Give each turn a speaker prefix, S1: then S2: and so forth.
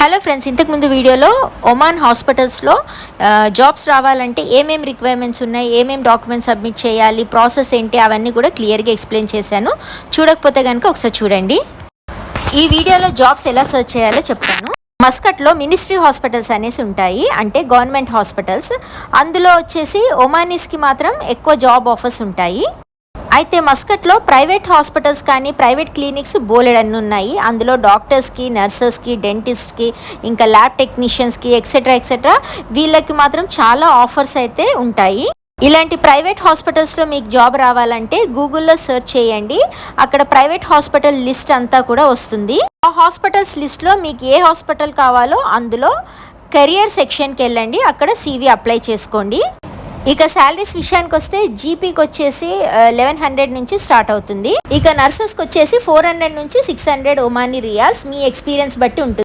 S1: Hello friends ఇంతకుముందు వీడియోలో Oman హాస్పిటల్స్లో జాబ్స్ రావాలంటే ఏమేమి రిక్వైర్మెంట్స్ ఉన్నాయి ఏమేమి డాక్యుమెంట్స్ సబ్మిట్ చేయాలి ప్రాసెస్ ఏంటి అవన్నీ కూడా క్లియర్గా ఎక్స్ప్లెయిన్ చేశాను. చూడకపోతే కనుక ఒకసారి చూడండి. ఈ వీడియోలో జాబ్స్ ఎలా సర్చ్ చేయాలో చెప్తాను. మస్కట్లో మినిస్ట్రీ హాస్పిటల్స్ అనేసి ఉంటాయి అంటే గవర్నమెంట్ హాస్పిటల్స్. అందులో వచ్చేసి ఒమానీస్కి మాత్రం ఎక్కువ జాబ్ ఆఫర్స్ ఉంటాయి. అయితే మస్కట్లో ప్రైవేట్ హాస్పిటల్స్ కానీ ప్రైవేట్ క్లినిక్స్ బోలెడన్ని ఉన్నాయి అందులో డాక్టర్స్కి నర్సెస్కి డెంటిస్ట్కి ఇంకా ల్యాబ్ టెక్నీషియన్స్కి ఎక్సెట్రా ఎక్సెట్రా వీళ్ళకి మాత్రం చాలా ఆఫర్స్ అయితే ఉంటాయి. ఇలాంటి ప్రైవేట్ హాస్పిటల్స్లో మీకు జాబ్ రావాలంటే గూగుల్లో సెర్చ్ చేయండి. అక్కడ ప్రైవేట్ హాస్పిటల్ లిస్ట్ అంతా కూడా వస్తుంది. ఆ హాస్పిటల్స్ లిస్ట్లో మీకు ఏ హాస్పిటల్ కావాలో అందులో కెరియర్ సెక్షన్కి వెళ్ళండి. అక్కడ సీవీ అప్లై చేసుకోండి. ఇక శాలరీస్ విషయానికి వస్తే జీపీకి వచ్చేసి లెవెన్ హండ్రెడ్ నుంచి స్టార్ట్ అవుతుంది. ఇక నర్సెస్కి వచ్చేసి ఫోర్ హండ్రెడ్ నుంచి సిక్స్ హండ్రెడ్ ఒమానీ రియాల్స్ మీ ఎక్స్పీరియన్స్ బట్టి ఉంటుంది.